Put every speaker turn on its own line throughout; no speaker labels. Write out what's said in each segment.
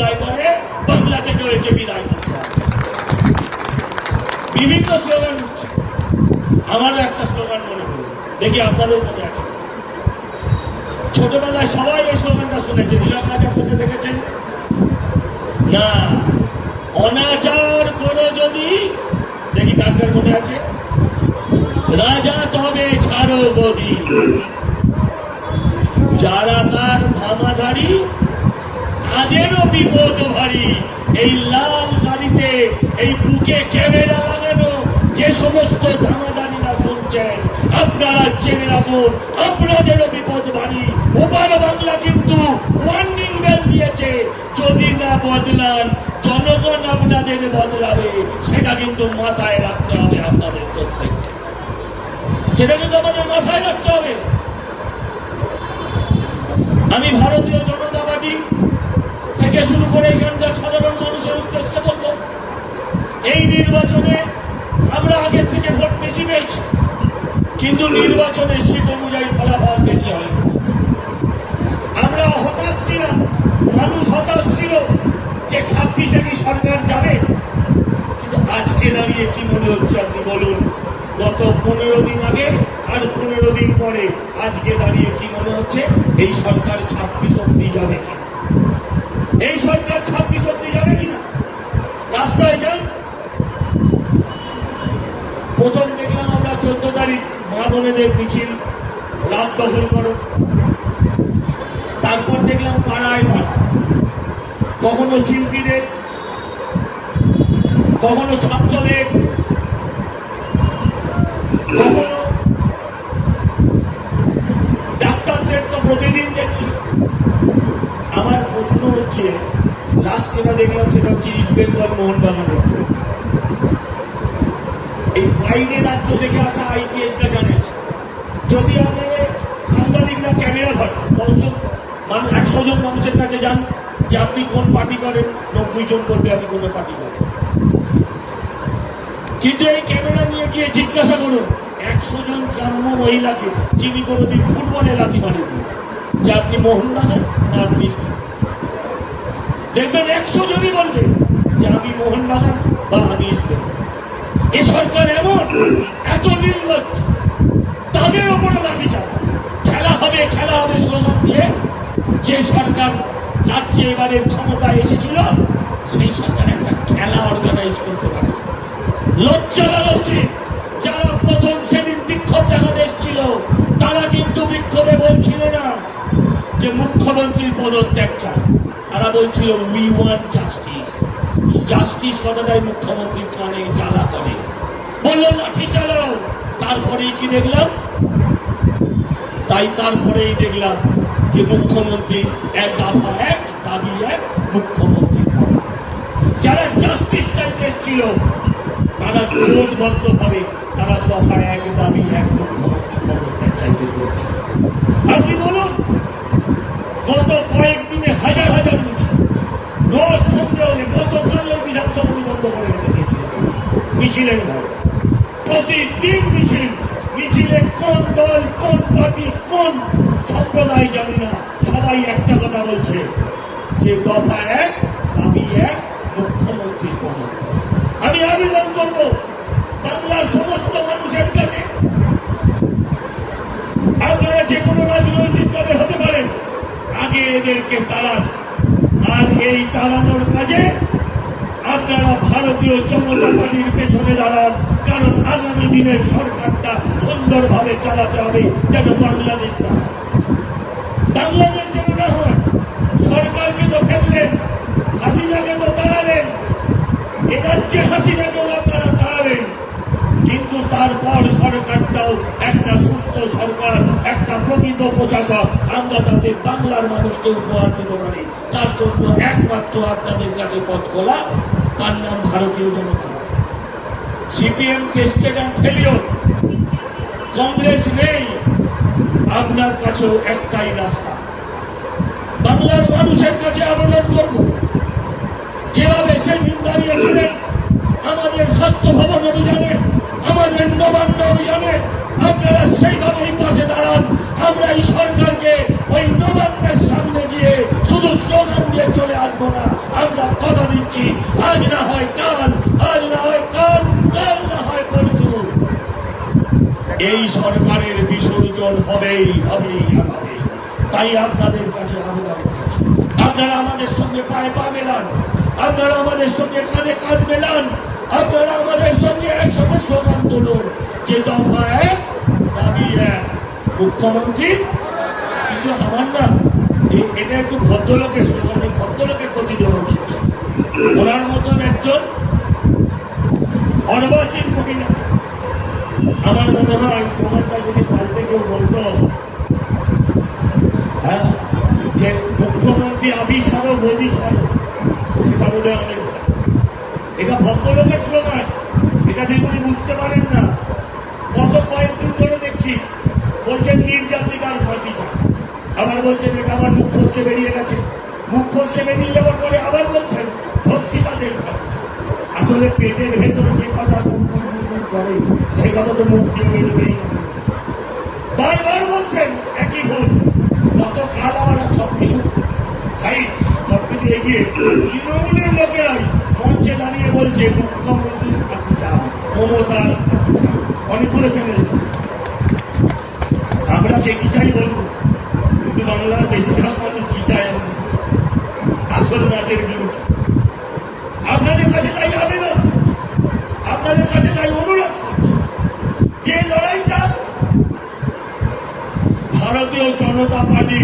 বিদায় করে বাংলা থেকে একে বিদায় করতে বিভিন্ন স্লোগান। আমারও একটা স্লোগান মনে করি দেখি আপনাদের মনে আছে। ছোটবেলায় সবাই এই স্লোগানটা শুনেছে। নীলম রাজা বসে দেখেছেন? না। অনাচার করো যদি দেখি কার মনে আছে? রাজা তবে ছাড়ো গদি যারা তার ধামাধারি তাদেরও বিপদ ভারী এই লাল গাড়িতে, এই বুকে ক্যামেরা লাগানো যে সমস্ত ধামাধারিরা শুনছেন, আপনারা জেনে রাখুন, আপনাদেরও বিপদ ভারী ওপার বাংলা কিন্তু ওয়ার্নিং বেল দিয়েছে, যদি না বদলান, জনগণ আপনাদের বদলাবে। সেটা কিন্তু মাথায় রাখতে হবে আপনাদের প্রত্যেককে। সেটা কিন্তু আমাদের মাথায় রাখতে হবে আমি ভারতীয় জনতা পার্টি থেকে শুরু করে এখানকার সাধারণ মানুষের উদ্দেশ্যে বলব এই নির্বাচনে আমরা আগের থেকে ভোট বেশি পেয়েছি, কিন্তু নির্বাচনে শীত অনুযায়ী ফলাফল বেশি হয় আমরা হতাশ ছিলাম, মানুষ হতাশ ছিল যে ছাব্বিশে কি সরকার যাবে। কিন্তু আজকে দাঁড়িয়ে কি মনে হচ্ছে আপনি বলুন? গত পনেরো দিন আগে আর পনেরো দিন পরে আজকে দাঁড়িয়ে কি মনে হচ্ছে? এই সরকার ছাব্বিশ অব্দি যাবে কিনা? এই সরকার ছাব্বিশ অব্দি যাবে কিনা? রাস্তায় যান প্রথম দেখলাম আমরা চোদ্দ তারিখ মা বোনেদের মিছিল, রাত দখল করো। তারপর দেখলাম পাড়ায় পাড়া। কখনো শিল্পীদের, কখনো ছাত্রদের, কখনো ডাক্তারদের তো প্রতিদিন দেখছি। আমার প্রশ্ন হচ্ছে লাস্ট যেটা দেখলাম সেটা হচ্ছে ইস্ট বেঙ্গল মোহনবাগানের। এই বাইরে রাজ্য থেকে আসা আইপিএসটা জানে। যদি আপনাদের সাংবাদিকরা ক্যামেরা ধরে, দশজন মানুষ একশো জন মানুষের কাছে যান যে আপনি কোন পার্টি করেন, নব্বই জন বলবে, আমি কোনো পার্টি করি কিন্তু এই ক্যামেরা নিয়ে গিয়ে জিজ্ঞাসা করুন, একশো জন গ্রাম্য মহিলাকে যিনি কোনোদিন ফুটবলে লাথি মারেনি যে আপনি মোহনবাগান না আপনি দেখবেন একশো জনই বলবে যে আমি মোহনবাগান বা আমি ইস্ট। এ সরকার এমন, এত নির্লজ্জ। তাদের ওপরে লাঠি চাপ খেলা হবে খেলা হবে স্লোগান দিয়ে। যে সরকার রাজ্যে এবারে ক্ষমতা এসেছিল, সেই সরকার একটা খেলা অর্গানাইজ করতে পারে। লজ্জা লাগাচ্ছে যারা প্রথম সেদিন বিক্ষোভ দেখাতে এসেছিল, তারা কিন্তু বিক্ষোভে বলছিল না যে মুখ্যমন্ত্রীর পদত্যাগ চায় তারা বলছিল উই ওয়ান্ট জাস্টিস জাস্টিস কথাটাই মুখ্যমন্ত্রীর কানে জ্বালা করে। বলল, লাঠি চালাও। তারপরেই কি দেখলাম? তাই তারপরেই দেখলাম যে মুখ্যমন্ত্রী এক দফা, এক দাবি, এক মুখ্যমন্ত্রী যারা জাস্টিস চাইতে এসেছিল, তারা জোটবদ্ধ ভাবে তারা দফা এক দাবি, এক মুখ্যমন্ত্রী পদত্যাগ চাইতে শুরু আপনি বলুন, গত কয়েকদিনে মিছিলের ভয় প্রতিদিন মিছিল, মিছিলে কোন দল, কোন পার্টি, কোন সম্প্রদায় জানি না, সবাই একটা কথা বলছে, যে দফা এক, দাবি এক, মুখ্যমন্ত্রী পদত্যাগ। আমি আবেদন করব বাংলার সমস্ত মানুষের কাছে। আপনারা যে কোনো রাজনৈতিক দলে হতে পারেন, আগে এদেরকে তাড়ান। আর এই তাড়ানোর কাজে আপনারা ভারতীয় জনতা পার্টির পেছনে দাঁড়ান, কারণ আগামী দিনের সরকারটা সুন্দরভাবে চালাতে হবে যেন বাংলাদেশ না। বাংলাদেশ যেন সরকারকে তো ফেললেন, হাসিনাকে তো তাড়ালেন, এ রাজ্যে হাসিনাকেও আপনারা তাড়াবেন কিন্তু তারপর সরকারটাও একটা সুস্থ সরকার, একটা প্রকৃত প্রশাসক, আমরা তাদের বাংলার মানুষকে উপহার দিতে পারি তার জন্য একমাত্র আপনাদের কাছে পথ খোলা তার ভারতীয় জনতা সিপিএম কংগ্রেস নেই। আপনার কাছেও একটাই রাস্তা। বাংলার মানুষের কাছে আবেদন করব। যেভাবে সে আমাদের স্বাস্থ্য ভবন অভিযানে আমাদের নবান্ন অভিযানে আপনারা সেইভাবেই পাশে দাঁড়ান আমরা এই সরকারকে ওই নবান্নের সামনে গিয়ে শুধু স্লোগান দিয়ে চলে আসব না কথা দিচ্ছি। আজ না হয় কাল, আজ না হয় কাল কাল না হয় পরশু। এই সরকারের বিসর্জন হবেই হবে তাই আপনাদের কাছে আবেদন আপনারা আমাদের সঙ্গে পায়ে পা মেলান। আপনারা আমাদের সঙ্গে কাঁধে কাঁধ মেলান। আপনারা আমাদের সঙ্গে একসাথে স্লোগান তুলুন যে দফা দাবি এক। মুখ্যমন্ত্রী, কিন্তু আমার না এটা একটু ভদ্রলোকের স্লোগান ভদ্রলোকের প্রতি আমার মনে হয় স্লোগানটা যদি পাল্টে কেউ বলতো হ্যাঁ যে মুখ্যমন্ত্রী আবি ছাড়ো, মোদি ছাড়ো, সেটা বোধ অনেক এটা ভদ্রলোকের স্লোগান, এটা ঠিক উনি বুঝতে পারেন না। গত কয়েকদিন ধরে দেখছি, বলছেন নির্যাতিকার ফাঁসি চান আবার বলছেন এটা আমার মুখ ফসকে বেরিয়ে গেছে। মুখ ফসকে বেরিয়ে যাওয়ার পরে আবার বলছেন ধর্ষিতাদের ফাঁসি চান আসলে পেটের ভেতরে যে কথা করে সে কথা তো বেরোবেই না। বারবার বলছেন, একই ভুল। গতকাল আমরা সবকিছু খাই সবকিছু এগিয়ে তৃণমূলের লোকেরাই মঞ্চে দাঁড়িয়ে বলছে মুখ্যমন্ত্রীর কাছে চাও মমতার কাছে চাও অনেকগুলো চ্যানেল আমরা কে কি চাই বলব কিন্তু বাংলার বেশিরভাগ মানুষ কি চায় আমাদের? আসল রাতের বিরুদ্ধে। আপনাদের কাছে তাই আবেদন আপনাদের কাছে তাই করছি যে লড়াইটা ভারতীয় জনতা পার্টি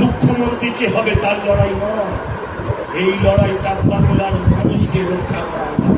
মুখ্যমন্ত্রীকে হবে, তার লড়াই নয়। এই লড়াইটা বাংলার মানুষকে রক্ষা করা